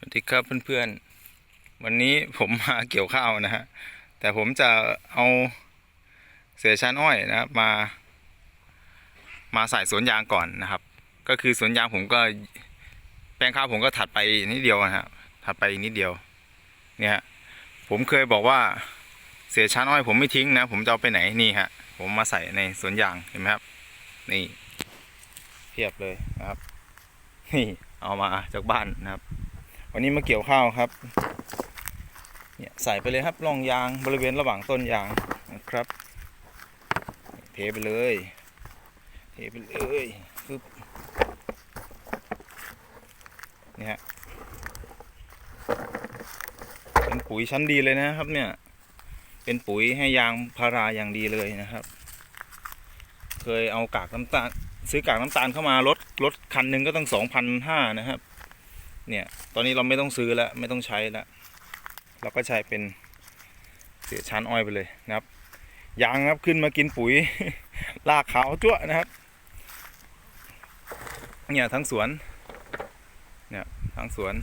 สวัสดีครับเพื่อนๆ วันนี้ผมมาเกี่ยวข้าวนะฮะ แต่ผมจะเอาเศษชั้นอ้อยนะครับมา มาใส่สวนยางก่อนนะครับ ก็คือสวนยางผมก็แปลงข้าวผมก็ถัดไปนิดเดียวนะฮะถัดไปนิดเดียว เนี่ยผมเคยบอกว่าเศษชั้นอ้อยผมไม่ทิ้งนะ ผมจะเอาไปไหนนี่ฮะ ผมมาใส่ในสวนยางเห็นไหมครับ นี่เทียบเลยนะครับ นี่เอามาจากบ้านนะครับ วันนี้มาเกี่ยวข้าวครับเนี่ยใส่ไปเลยครับร่องยางบริเวณระหว่างต้นยางนะครับเทไปเลยเทไปเลยปึ๊บเนี่ยฮะเป็นปุ๋ยชั้นดีเลยนะครับเนี่ยเป็นปุ๋ยให้ยางพาราอย่างดีเลยนะครับ เคยเอากากน้ำตาลซื้อกากน้ำตาลเข้ามารถรถคันหนึ่งก็ต้องสองพันห้านะครับ เนี่ย ตอนนี้เราไม่ต้องซื้อแล้วไม่ต้องใช้แล้วเราก็ใช้เป็นเสียชั้นอ้อยไปเลยนะครับยางครับขึ้นมากินปุ๋ยลากขาวจ้วนะครับ เนี่ยทั้งสวน เนี่ยทั้งสวน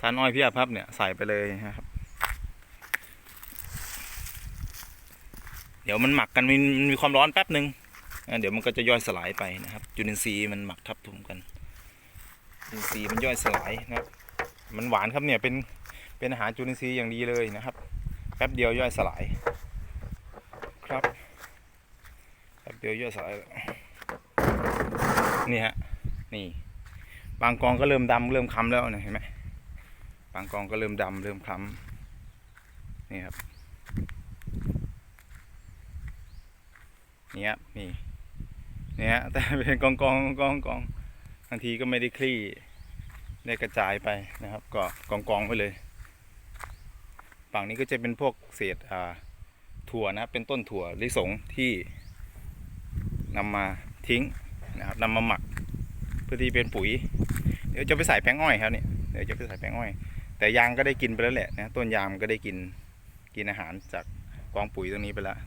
ชั้นอ้อยพียบครับเนี่ยใส่ไปเลยนะครับเดี๋ยวมันหมักกันมันมีความร้อนแป๊บหนึ่งเดี๋ยวมันก็จะย่อยสลายไปนะครับ จุลินทรีย์มันหมักทับถมกัน จุลินทรีย์มันย่อยสลายนะครับ มันหวานครับเนี่ยเป็นเป็นอาหารจุลินทรีย์อย่างดีเลยนะครับ แป๊บเดียวย่อยสลายครับแป๊บเดียวย่อยสลายนี่ฮะนี่บางกองก็เริ่มดำเริ่มคล้ำแล้วเนี่ยเห็นไหมบางกองก็เริ่มดำเริ่มคล้ำนี่ครับนี่ครับนี่นี่ฮะแต่เป็นกองกองกองกองางทีก็ไม่ได้คลี่ได้กระจายไปนะครับ ก็กองกองไปเลยฝั่งนี้ก็จะเป็นพวกเศษอ่าถั่วนะเป็นต้นถั่วลิสงที่นำมาทิ้งนะครับนำมาหมักเพื่อที่เป็นปุ๋ย เดี๋ยวจะไปใส่แป้งอ้อยครับเนี่ยเดี๋ยวจะไปใส่แป้งอ้อย แต่ยางก็ได้กินไปแล้วแหละนะต้นยางมันก็ได้กินกินอาหารจากกองปุ๋ยตรงนี้ไปแล้ว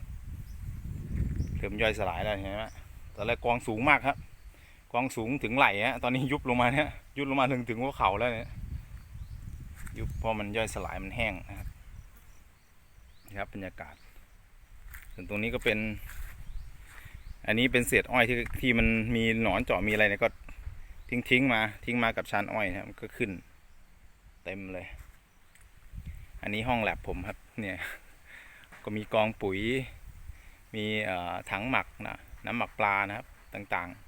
เริ่มย่อยสลายแล้วเห็นไหมตอนแรกกองสูงมากครับ กองสูงถึงไหล่ฮะตอนนี้ยุบลงมาเนี่ยยุบลงมาถึงถึงหัวเข่าแล้วเนี่ยยุบเพราะมันย่อยสลายมันแห้งนะครับนี่ครับบรรยากาศ ส่วนตรงนี้ก็เป็น อันนี้เป็นเศษอ้อยที่ที่มันมีหนอนเจาะมีอะไรเนี่ยก็ทิ้งทิ้งมาทิ้งมากับชานอ้อยนะครับมันก็ขึ้น เต็มเลย อันนี้ห้องแลบผมครับเนี่ยก็มีกองปุ๋ย มีถังหมักนะน้ำหมักปลานะครับต่างๆ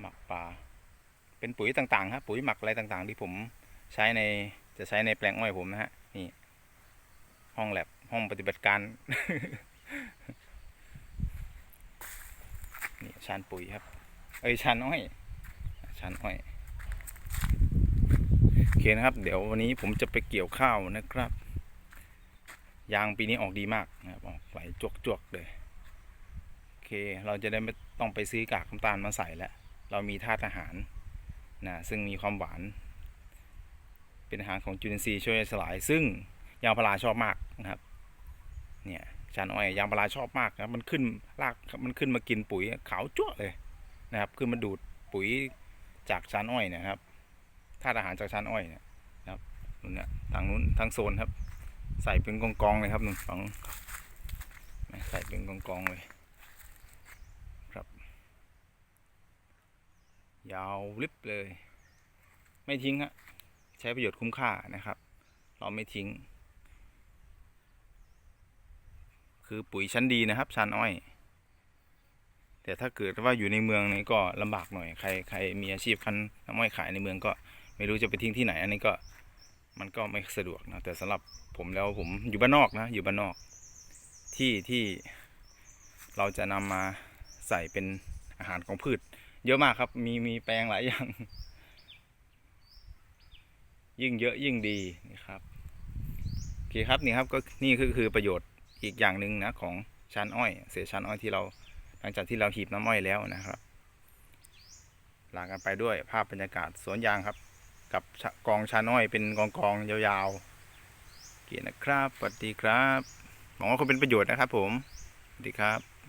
หมักปลาเป็นปุ๋ยต่างๆครับปุ๋ยหมักอะไรต่างๆ ที่ผมใช้ในจะใช้ในแปลงอ้อยผมนะฮะนี่ ห้องแลบห้องปฏิบัติการนี่ชานปุ๋ยครับ เอ้ยชานอ้อยชานอ้อยโอเคนะครับ เดี๋ยววันนี้ผมจะไปเกี่ยวข้าวนะครับ ยางปีนี้ออกดีมากนะครับออกไหลจวกๆเลยโอเค เราจะได้ไม่ต้องไปซื้อกากน้ำตาลมาใส่แล้ว เรามีธาตุอาหารนะซึ่งมีความหวาน เป็นอาหารของจุลินทรีย์ช่วยสลาย ซึ่งยางพาราชอบมากนะครับเนี่ยชานอ้อยยางพาราชอบมากนะมันขึ้นรากมันขึ้นมากินปุ๋ยขาวจั่วเลยนะครับขึ้นมาดูดปุ๋ยจากชานอ้อยนะครับธาตุอาหารจากชานอ้อยเนี่ยนะครับนู่นเนี่ยทางนู้นทางโซนครับ ใส่เป็นกองกองๆเลยครับนู่นของใส่เป็นกองกองๆเลย ครับ ยาวลิบเลย ไม่ทิ้งฮะใช้ประโยชน์คุ้มค่านะครับ เราไม่ทิ้ง คือปุ๋ยชั้นดีนะครับชานอ้อย แต่ถ้าเกิดว่าอยู่ในเมืองนี่ก็ลำบากหน่อยใครใครมีอาชีพคันน้ำอ้อยขายในเมืองก็ไม่รู้จะไปทิ้งที่ไหน อันนี้ก็มันก็ไม่สะดวกนะแต่สำหรับผมแล้วผมอยู่บ้านนอกนะอยู่บ้านนอก ที่ที่เราจะนำมาใส่เป็นอาหารของพืช เยอะมากครับ มีมีแปลงหลายอย่าง ยิ่งเยอะยิ่งดีนะครับโอเคครับนี่ครับก็นี่คือคือประโยชน์อีกอย่างหนึ่งนะของชั้นอ้อยเศษชั้นอ้อยที่เราหลังจากที่เราหีบน้ำอ้อยแล้วนะครับลากันไปด้วยภาพบรรยากาศสวนยางครับ กับกองชาน้อยเป็นกองกองยาวๆเกียนะครับสวัสดีครับหวังว่าคงเป็นประโยชน์นะครับผมสวัสดีครับ